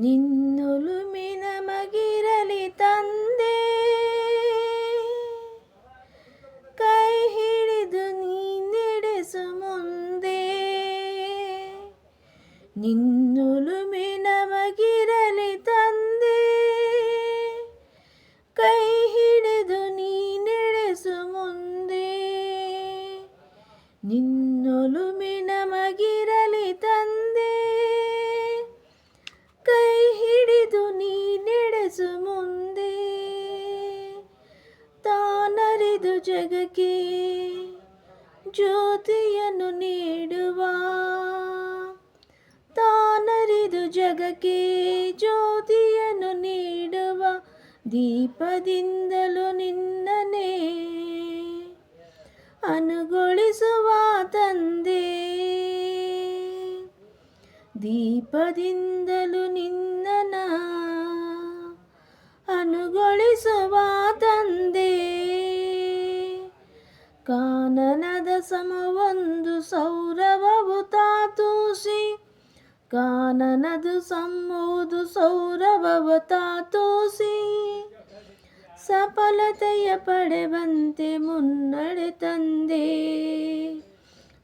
ನಿನ್ನೊಲುಮಿನ ನಮಗಿರಲಿ ತಂದೆ. ಕೈ ಹಿಡಿದು ನೀ ನಡೆಸು ಮುಂದೆ. ನಿನ್ನೊಲುಮೆ ನಮಗಿರಲಿ ತಂದೆ. ಕೈ ಹಿಡಿದು ನೀ ನಡೆಸು ಮುಂದೆ. ನಿನ್ನೊಲುಮಿನ ಜ್ಯೋತಿಯನ್ನು ನೀಡುವ ತಾನರಿದು ಜಗಕ್ಕೆ ಜ್ಯೋತಿಯನ್ನು ನೀಡುವ ದೀಪದಿಂದಲೂ ನಿನ್ನನೇ ಅನುಗೊಳಿಸುವ ತಂದೆ. ದೀಪದಿಂದಲೂ ನಿನ್ನನ ಅನುಗೊಳಿಸುವ ತಂದೆ. ಕಾನನದ ಸಮವೊಂದು ಕಾನನದು ಸಮ್ಮುವುದು ಸೌರಭವ ತಾತೋಸಿ. ಸಫಲತೆಯ ಪಡೆವಂತೆ ಮುನ್ನಡೆ ತಂದೆ.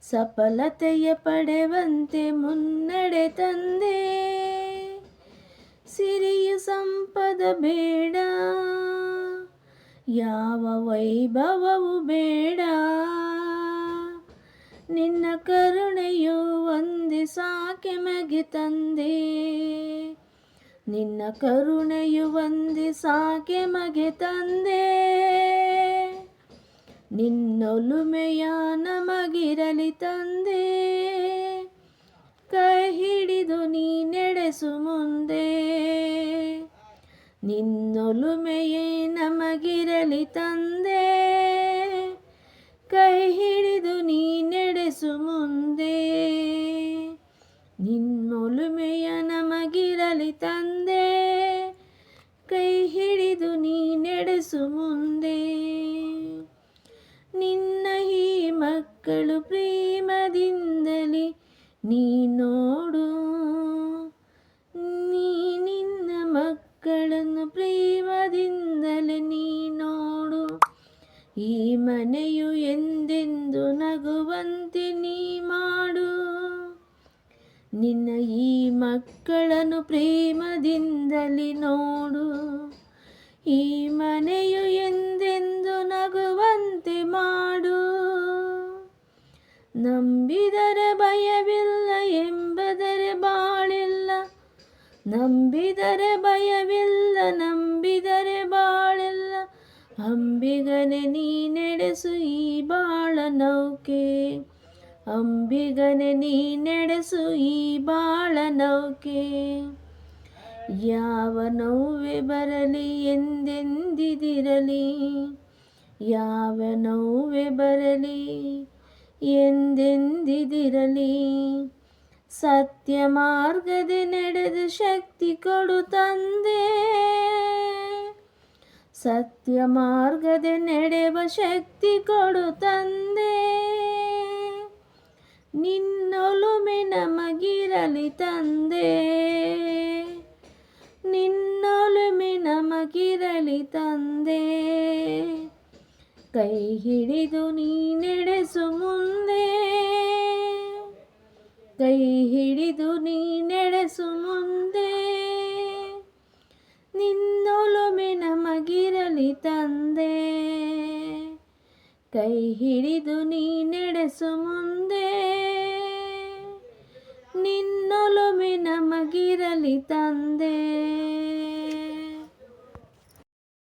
ಸಫಲತೆಯ ಪಡೆವಂತೆ ಮುನ್ನಡೆ ತಂದೆ. ಸಿರಿಯ ಸಂಪದ ಬೇಡ, ಯಾವ ವೈಭವವು ಬೇಡ. ನಿನ್ನ ಕರುಣೆಯು ಒಂದಿ ಸಾಕೆ ಮಗೆ ತಂದೆ. ನಿನ್ನ ಕರುಣೆಯು ಒಂದಿ ಸಾಕೆ ಮಗೆ ತಂದೆ. ನಿನ್ನೊಲುಮೆಯ ನಮಗಿರಲಿ ತಂದೆ. ಕೈ ಹಿಡಿದು ನೀ ನಡೆಸು ಮುಂದೆ. ನಿನ್ನೊಲುಮೆಯೇ ನಮಗಿರಲಿ ತಂದೆ. ಕೈ ನೀ ನೋಡು, ನೀ ನಿನ್ನ ಮಕ್ಕಳನ್ನು ಪ್ರೇಮದಿಂದಲೇ ನೀ ನೋಡು. ಈ ಮನೆಯು ಎಂದೆಂದು ನಗುವಂತೆ ನೀ ಮಾಡು. ನಿನ್ನ ಈ ಮಕ್ಕಳನ್ನು ಪ್ರೇಮದಿಂದಲೇ ನೋಡು. ಈ ಮನೆಯು ಎಂದೆಂದು ನಗುವಂತೆ ಮಾಡು. ನಂಬಿದರೆ ನಂಬಿದರೆ ಭಯವಿಲ್ಲ, ನಂಬಿದರೆ ಬಾಳಿಲ್ಲ. ಅಂಬಿಗನೆ, ನೀ ನಡೆಸು ಈ ಬಾಳ ನೌಕೆ. ಅಂಬಿಗನೆ, ನೀ ನಡೆಸು ಈ ಬಾಳ ನೌಕೆ. ಯಾವ ನೋವೆ ಬರಲಿ, ಎಂದೆಂದಿದಿರಲಿ. ಯಾವ ನೋವೆ ಬರಲಿ, ಎಂದೆಂದಿದಿರಲಿ. ಸತ್ಯ ಮಾರ್ಗದೆ ನಡೆದು ಶಕ್ತಿ ಕೊಡು ತಂದೆ. ಸತ್ಯ ಮಾರ್ಗದೆ ನಡೆವ ಶಕ್ತಿ ಕೊಡು ತಂದೆ. ನಿನ್ನೊಲುಮೆ ನಮಗಿರಲಿ ತಂದೆ. ನಿನ್ನೊಲುಮೆ ನಮಗಿರಲಿ ತಂದೆ. ಕೈ ಹಿಡಿದು ನೀ ಕೈ ಹಿಡಿದು ನೀ ನಡೆಸು ಮುಂದೆ. ನಿನ್ನೊಲುಮೆ ನಮಗಿರಲಿ ತಂದೆ. ಕೈ ಹಿಡಿದು ನೀ ನಡೆಸು ಮುಂದೆ. ನಿನ್ನೊಲುಮೆ ನಮಗಿರಲಿ ತಂದೆ.